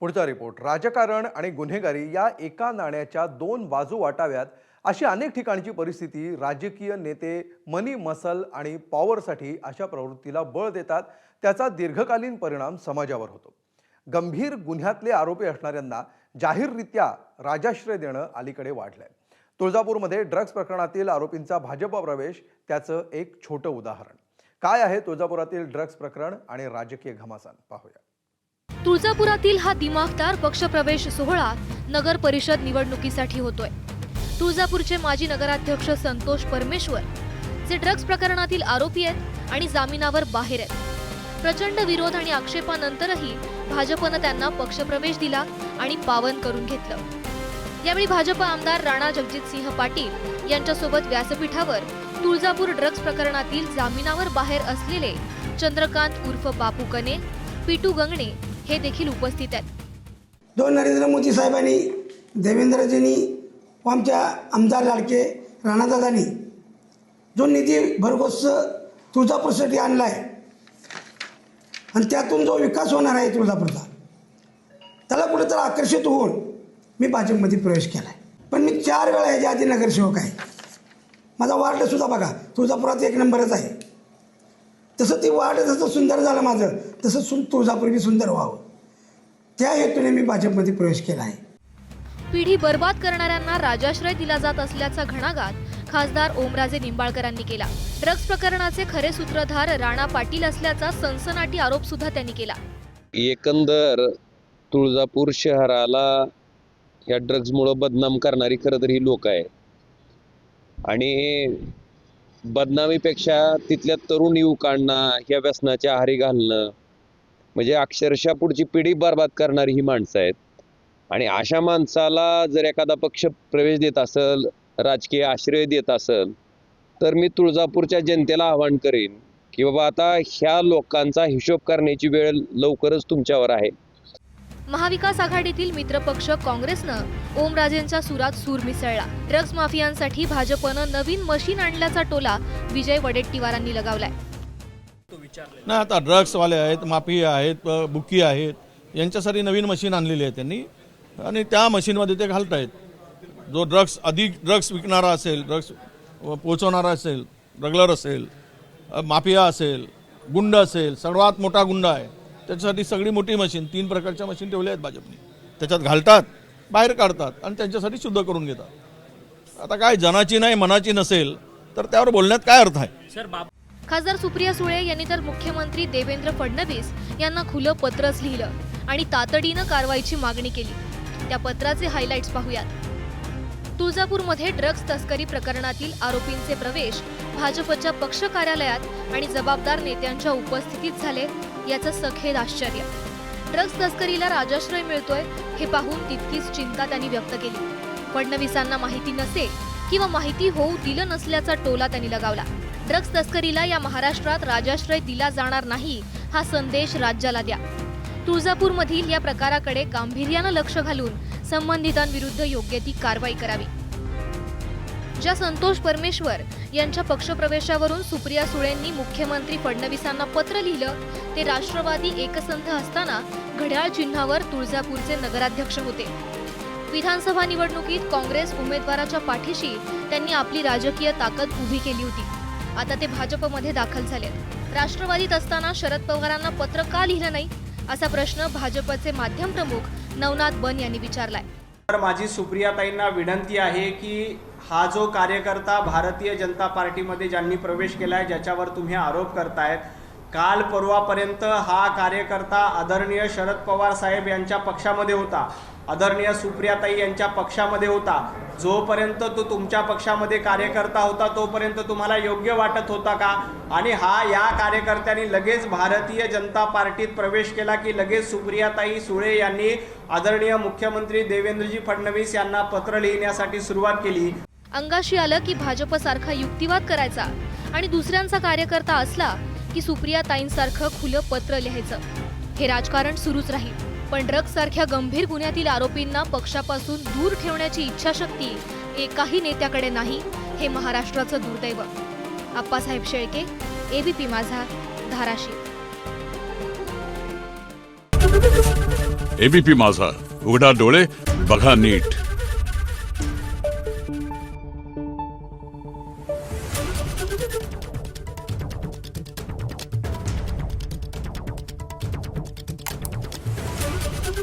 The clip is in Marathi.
पुढचा रिपोर्ट. राजकारण आणि गुन्हेगारी या एका नाण्याच्या दोन बाजू वाटाव्यात अशी अनेक ठिकाणची परिस्थिती राजकीय नेते मनी मसल आणि पॉवरसाठी अशा प्रवृत्तीला बळ देतात त्याचा दीर्घकालीन परिणाम समाजावर होतो. गंभीर गुन्ह्यातले आरोपी असणाऱ्यांना जाहीररित्या राजाश्रय देणं अलीकडे वाढलंय. तुळजापूरमध्ये ड्रग्ज प्रकरणातील आरोपींचा भाजप प्रवेश त्याचं एक छोटं उदाहरण. काय आहे तुळजापुरातील ड्रग्ज प्रकरण आणि राजकीय घमासान? पाहूया. तुळजापुरातील हा दिमाखदार पक्षप्रवेश सोहळा नगर परिषद निवडणुकीसाठी होतोय. तुळजापूरचे माजी नगराध्यक्ष संतोष परमेश्वर जे ड्रग्ज प्रकरणातील आरोपी आहेत आणि जामिनावर बाहेर आहेत. प्रचंड विरोध आणि आक्षेपानंतरही भाजपनं त्यांना पक्षप्रवेश दिला आणि पावन करून घेतलं. यावेळी भाजप आमदार राणा जगजितसिंह पाटील यांच्यासोबत व्यासपीठावर तुळजापूर ड्रग्ज प्रकरणातील जामिनावर बाहेर असलेले चंद्रकांत उर्फ बापू कने पिटू गंगणे हे देखील उपस्थित आहेत. दोन नरेंद्र मोदी साहेबांनी देवेंद्रजींनी व आमच्या आमदार लाडके राणादादांनी जो निधी भरघोस तुळजापूरसाठी आणला आहे आणि त्यातून जो विकास होणार आहे तुळजापूरचा त्याला कुठेतरी आकर्षित होऊन मी भाजपमध्ये प्रवेश केला आहे पण मी चार वेळा ह्याच्या आधी नगरसेवक आहे. माझा वार्डसुद्धा बघा तुळजापुरात एक नंबरच आहे. तसं ती वार्ड जसं सुंदर झालं माझं तसं सुन तुळजापूर बी सुंदर व्हावं. त्या हेतूने मी भाजपमध्ये प्रवेश केला आहे. पिढी बर्बाद करणाऱ्यांना राजाश्रय दिला जात असल्याचा घणाघात खासदार ओमराजे निंबाळकरांनी केला. ड्रग्ज प्रकरणाचे खरे सूत्रधार राणा पाटील असल्याचा सनसनाटी आरोप सुद्धा त्यांनी केला. एकंदर तुळजापूर शहराला या ड्रग्जमुळं बदनाम करणारी खरं तर ही लोक आहे आणि बदनामीपेक्षा तिथल्या तरुण युवकांना ह्या व्यसनाच्या आहारी घालणं म्हणजे अक्षरशः पुढची पिढी बर्बाद करणारी ही माणसं आहेत. आणि अशा माणसाला जर एखादा पक्ष प्रवेश देत असेल राजकीय आश्रय देत असेल तर मी तुळजापूरच्या जनतेला आवाहन करेन की बाबा आता ह्या लोकांचा हिशोब करण्याची वेळ लवकरच तुमच्यावर आहे. महाविकास आघाडीतील मित्रपक्ष काँग्रेसनं ओमराजेंच्या सुरात सूर मिसळला. ड्रग्ज माफियांसाठी भाजपनं नवीन मशीन आणल्याचा टोला विजय वडेट्टीवारांनी लगावलाय. ना आता ड्रग्सवाले आहेत माफिया आहेत बुकी आहेत यांच्यासाठी नवीन मशीन आणलेली आहे त्यांनी. आणि त्या मशीनमध्ये ते घालतायत. जो ड्रग्स अधिक ड्रग्स विकणारा असेल ड्रग्स पोचवणारा असेल ड्रगलर असेल माफिया असेल गुंड असेल सर्वात मोठा गुंड आहे. त्याच्यासाठी सगळी मोठी मशीन तीन प्रकारच्या मशीन ठेवल्या आहेत भाजपने. त्याच्यात घालतात? बाहेर काढतात आणि त्यांच्यासाठी शुद्ध करून घेतात. आता काय जनाची नाही मनाची नसेल तर त्यावर बोलण्यात काय अर्थ आहे? खासदार सुप्रिया सुळे यांनी तर मुख्यमंत्री देवेंद्र फडणवीस यांना खुलं पत्रच लिहिलं आणि तातडीनं कारवाईची मागणी केली. त्या पत्राचे हायलाइट्स पाहूयात. तुळजापूरमध्ये ड्रग्ज तस्करी प्रकरणातील आरोपींचे प्रवेश भाजपच्या पक्ष कार्यालयात आणि जबाबदार नेत्यांच्या उपस्थितीत झाले. याचं सखेद आश्चर्य. ड्रग्ज तस्करीला राजाश्रय मिळतोय हे पाहून तितकीच चिंता त्यांनी व्यक्त केली. फडणवीसांना माहिती नसेल किंवा माहिती होऊ दिलं नसल्याचा टोला त्यांनी लगावला. ड्रग्ज तस्करीला या महाराष्ट्रात राजाश्रय दिला जाणार नाही हा संदेश राज्याला द्या. तुळजापूरमधील या प्रकाराकडे गांभीर्यानं लक्ष घालून संबंधितांविरुद्ध योग्य ती कारवाई करावी. ज्या संतोष परमेश्वर यांच्या पक्षप्रवेशावरून सुप्रिया सुळेंनी मुख्यमंत्री फडणवीसांना पत्र लिहिलं. ते राष्ट्रवादी एकसंध असताना घड्याळ चिन्हावर तुळजापूरचे नगराध्यक्ष होते. विधानसभा निवडणुकीत काँग्रेस उमेदवाराच्या पाठीशी त्यांनी आपली राजकीय ताकद उभी केली होती. आता ते भाजपमध्ये दाखल झालेत राष्ट्रवादीत असताना शरद पवारांना पत्र का लिहिलं नाही? असा प्रश्न भाजपचे माध्यम प्रमुख नवनाथ बन यांनी विचारलाय. तर माझी सुप्रियाताईंना विनंती आहे की हा जो कार्यकर्ता भारतीय जनता पार्टीमध्ये ज्यांनी प्रवेश केला आहे ज्याच्यावर तुम्ही आरोप करतायत काल परवापर्यंत हा कार्यकर्ता आदरणीय शरद पवार साहेब यांच्या पक्षामध्ये होता. आदरणीय सुप्रियाताई यांच्या पक्षामध्ये होता. जोपर्यंत तो तुमच्या पक्षामध्ये कार्यकर्ता होता तोपर्यंत तुम्हाला योग्य वाटत होता का? आणि हा या कार्यकर्त्यांनी लगेच भारतीय जनता पार्टीत प्रवेश केला की लगेच सुप्रियाताई सुळे यांनी आदरणीय मुख्यमंत्री देवेंद्रजी फडणवीस यांना पत्र लिहिण्यासाठी सुरुवात केली. अंगाशी आलं की भाजपसारखा युक्तिवाद करायचा आणि दुसऱ्यांचा कार्यकर्ता असला की सुप्रिया ताईंसारखं खुलं पत्र लिहायचं. हे राजकारण सुरूच राहील पण ड्रग्जसारख्या गंभीर गुन्ह्यातील आरोपींना पक्षापासून दूर ठेवण्याची इच्छाशक्ती एकाही नेत्याकडे नाही हे महाराष्ट्राचं दुर्दैव. आप्पासाहेब शेळके एबीपी माझा धाराशिव. एबीपी माझा उघडा डोळे बघा नीट.